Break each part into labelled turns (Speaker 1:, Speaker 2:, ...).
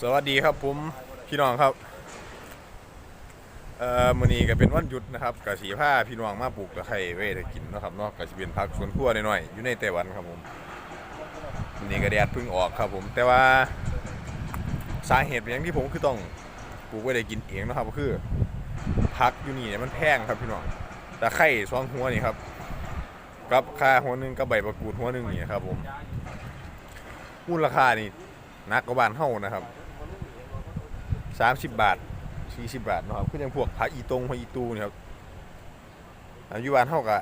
Speaker 1: สวัสดีครับผมพี่น้องครับเอ่อมื้อนี้ก็เป็นวันหยุดนะครับกะสีผ้าพี่น้องมาปลูกตะไคร้ไว้ได้กินนะครับเนาะกะสิเป็นผักสวนครัวน้อยๆอยู่ในไต้หวันครับผมมื้อนี้ก็แดดเพิ่งออกครับผม แต่ว่าสาเหตุเป็นอย่างที่ผมคือต้องปลูกไว้ได้กินเองนะครับก็คือผักอยู่นี่เนี่ยมันแพงครับพี่น้องตะไคร้สองหัวนี่ครับกับค่าหัวหนึงกับใบประกูดหัวหนึงนี่ครับผมมูลค่านี่นักกว่าบ้านเฮานะครับ 30บาท40บาทเนาะครับคือจังพวกผักอีตงผักอีตูนี่ครับอายุบ้านเฮาก็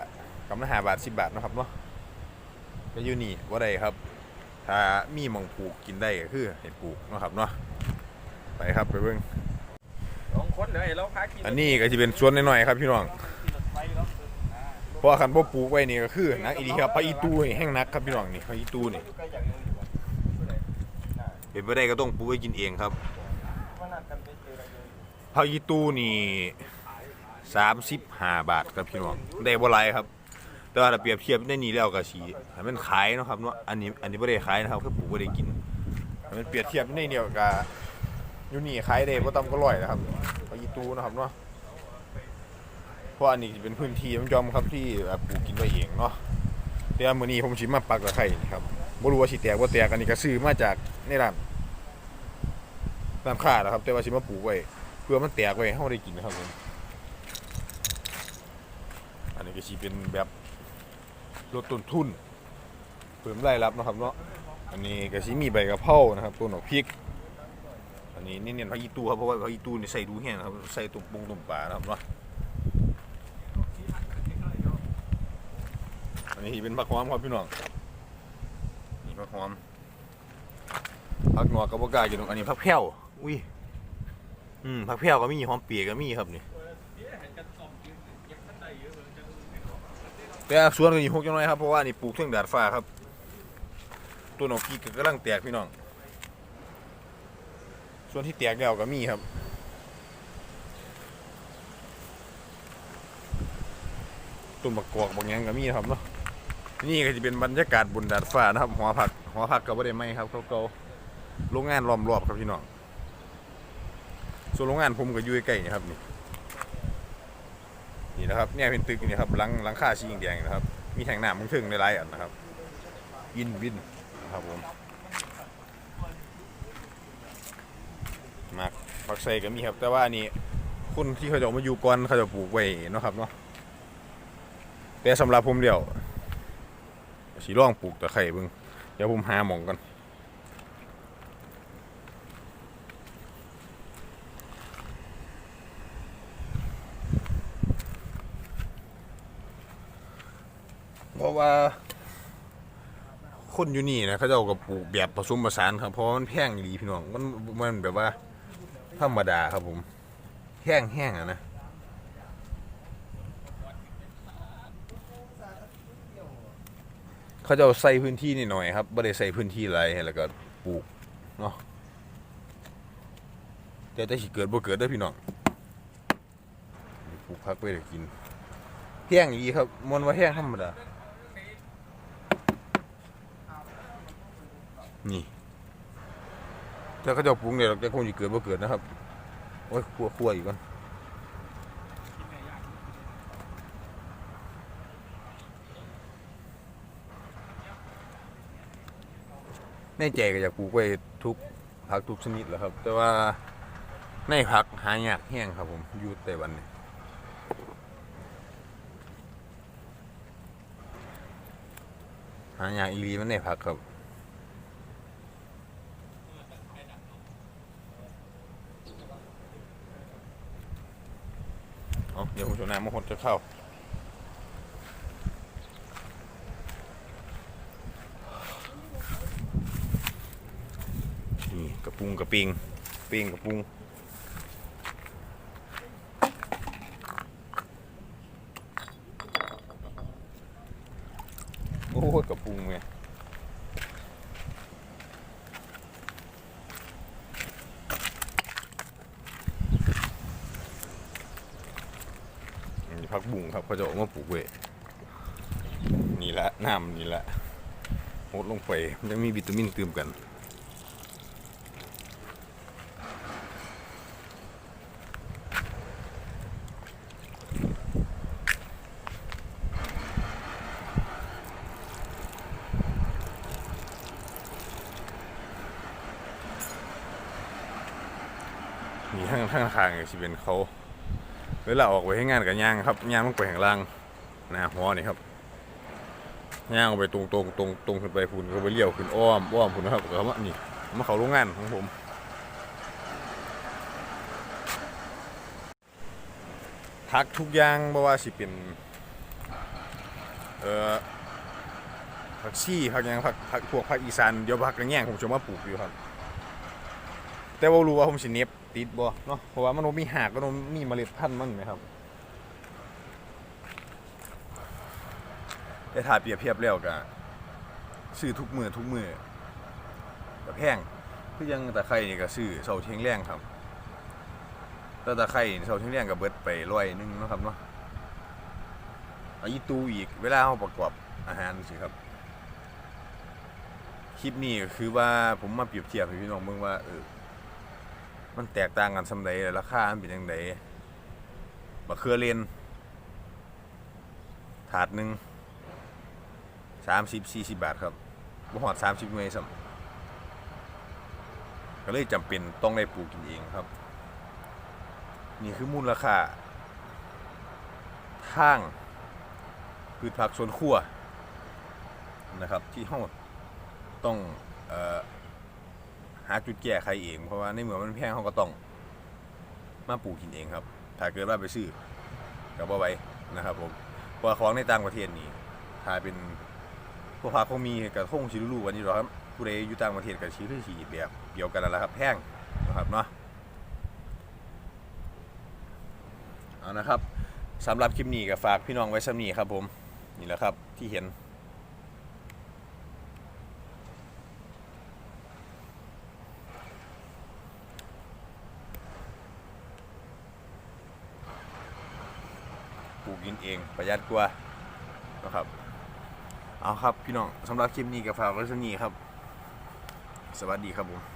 Speaker 1: กำลังหาบาท10บาทเนาะครับเนาะก็อยู่นี่บ่ได้ครับ ถ้ามีหม่องปลูกกินได้ก็คือให้ปลูกเนาะครับเนาะไปครับไปเบิ่ง
Speaker 2: สองคนเลยเราพากิน
Speaker 1: อันนี้ก็สิเป็นสวนน้อยๆครับพี่น้องเพราะว่าคันบ่ปลูกไว้นี่ก็คือนักอีดีครับผักอีตูนี่แห้งนักครับพี่น้องนี่ผักอีตูนี่เป็นไปได้ก็ต้องปลูกไว้กินเองครับ ผักอีตู้นี่สามสิบห้าบาทครับพี่น้องได้บ่หลายครับ แต่ว่าถ้าเปรียบเทียบในนี้แล้วก็สิให้มันขายเนาะครับเนาะอันนี้อันนี้บ่ได้ขายนะครับคือปลูกบ่ได้กินมันเปรียบเทียบในนี้ก็อยู่นี่ขายได้บ่ต่ำกว่าร้อยนะครับผักอีตู้นะครับเนาะเพราะอันนี้เป็นพื้นที่มันยอมครับที่ปลูกกินไว้เองเนาะแต่ว่ามื้อนี้ผมสิมาปักตะไคร้นี่ครับบ่รู้ว่าสิแตกบ่แตกอันนี้ก็ซื้อมาจากในร้าน ร้านค้านะครับ แต่ว่าสิมาปลูกไว้เพื่อมันแตกไว้ให้เราได้กินนะครับผมอันนี้ก็สิเป็นแบบลดต้นทุนเพิ่มรายรับนะครับเนาะอันนี้ก็สิมีใบกะเพรานะครับต้นหอกพริก อันนี้เน้นๆผักอีตูครับเพราะว่าผักอีตูนี่ใส่ดูแห้งนะครับใส่ตุ่มปงตุ่มปลานะครับเนาะอันนี้เป็นผักหอมครับพี่น้องนี่ผักหอมผักหนวกกับบกล้ากินหรอกอันนี้ผักแพ้ว อุ้ย อืมผักแพรวก็มีหอมเปียกก็มีครับนี่แต่สวนก็อยู่หกจังน้อยครับเพราะว่านี่ปลูกเทิงดาดฟ้าครับต้นหนกพีกก็กำลังแตกพี่น้อง ส่วนที่แตกแล้วก็มีครับต้นมะกอกบางอย่างก็มีนะครับเนาะนี่ก็จะเป็นบรรยากาศบนดาดฟ้านะครับหอผักหอผักก็ไม่ได้ไหมครับเขาๆโรงงานล้อมรอบครับพี่น้อง ส่วนโรงงานผมก็อยู่ใกล้ๆนี่ครับนี่นี่นะครับเนี่ยเป็นตึกนี่ครับหลังหลังคาสีแดงนะครับ มีแทงน้ำมึงถึงในหลายอันนะครับวินวินนะครับผมมากผักใส่ก็มีครับ แต่ว่าอันนี้คนที่เขาจะมาอยู่ก่อนเขาจะปลูกไว้นะครับเนาะแต่สำหรับผมเดียวสีร่องปลูกตะไคร้เบิ่งเดี๋ยวผมหาหมองกัน ราะว่า คนอยู่นี่นะเขาจะเอากับปลูกแบบผสมผสานครับเพราะมันแพงดีพี่น้องมันมันแบบว่าธรรมดาครับผมแห้งแห้งอะนะเขาจะใส่พื้นที่นิดหน่อยครับไม่ได้ใส่พื้นที่อะไรแล้วก็ปลูกเนาะแต่แต่สิเกิดบ่เกิดได้พี่น้องปลูกพักไปได้กินแห้งดีครับมันว่าแห้งธรรมดา นี่ถ้าเขาจะปรุงเนี่ยเราจะคงจะเกิดบ่เกิดนะครับ โอ้ยคั่วคั่วอีกก่อนในใจก็อยากปลูกไว้ทุกผักทุกชนิดแหล้วครับ แต่ว่าในผักหายากแห้งครับผมอยู่ไต้หวันนี่หายากอีลีมันในผักครับ เอาเดี๋ยวผมจะน้ำมาหดจะเข้านี่กระปุงกระปิงปิงกระปุง พักบุ้งครับเขาจะออกมาปลูกเวยนี่แหละน้ำนี่แหละหดลงไปมันจะมีวิตามินเติมกันมีทั้งทั้งทางสิเป็นเขา เวลาออกไปให้งานกับย่างครับย่างมันไปข้างล่างหน้าหัวนี่ครับย่างออกไปตรงตรงตรงตรงขึ้นไปพุ่นก็ไปเลี้ยวขึ้นอ้อมอ้อมพุ่นะครับก็มานี่มาเขาโรงงานของผมพักทุกอย่างบ่ว่าสิเป็นเอ่อผักชีผักยังผักผักพวกผักอีสานเดี๋ยวผักกระแยงผมจะมาปลูกอยู่ครับ แต่ว่ารู้ว่าผมสิเน็บ ติดบ่เนาะเพราะว่ามันมีหากก็ต้องมีเมล็ดพันธุ์มันไหมครับแต่ถ้าเปรียบเทียบแล้วก็ซื้อทุกมือทุกมือก็แพงคือยังตะไคร้นี่ก็ซื้อเสาเทียงแรงครับแต่ตะไคร้เสาเทียงแรงก็เบิดไปร้อยนึงนะครับเนาะเอาอีตูอีกเวลาเราประกอบอาหารสิครับคลิปนี้ก็คือว่าผมมาเปรียบเทียบให้พี่น้องเบิ่งว่าเออ มันแตกต่างกันสำใดราคามันเป็นยังไงบักเคือเลนถาดหนึ่งสามสิบสี่สิบบาทครับบ่หอดสามสิบหน่วยซ้ำก็เลยจำเป็นต้องได้ปลูกกินเองครับ นี่คือมูลราคาทางพืชผักสวนครัวนะครับ ที่เฮาต้องเอ่อาจุดแก้ไขเอง เพราะว่าในเมื่อมันแพงเขาก็ต้อง มาปลูกกินเองครับ ถ้าเกิดว่าไปซื้อกับว่าไว้นะครับ ผมเพราะของในต่างประเทศนี่ถ้าเป็นพวกพาคงมีกับคงชิรู้ๆวันนี้หรอครับผู้ใดอยู่ต่างประเทศกับชีคือชีแบบเดียวกันนั่นแหละครับแพงนะครับเนาะเอานะครับสำหรับคลิปนี้ก็ฝากพี่น้องไว้สำนีครับผมนี่แหละครับที่เห็น ลูกกินเอง ประหยัดกว่านะครับ เอาครับพี่น้องสำหรับคลิปนี้กับฝากไว้สำนีครับ สวัสดีครับผม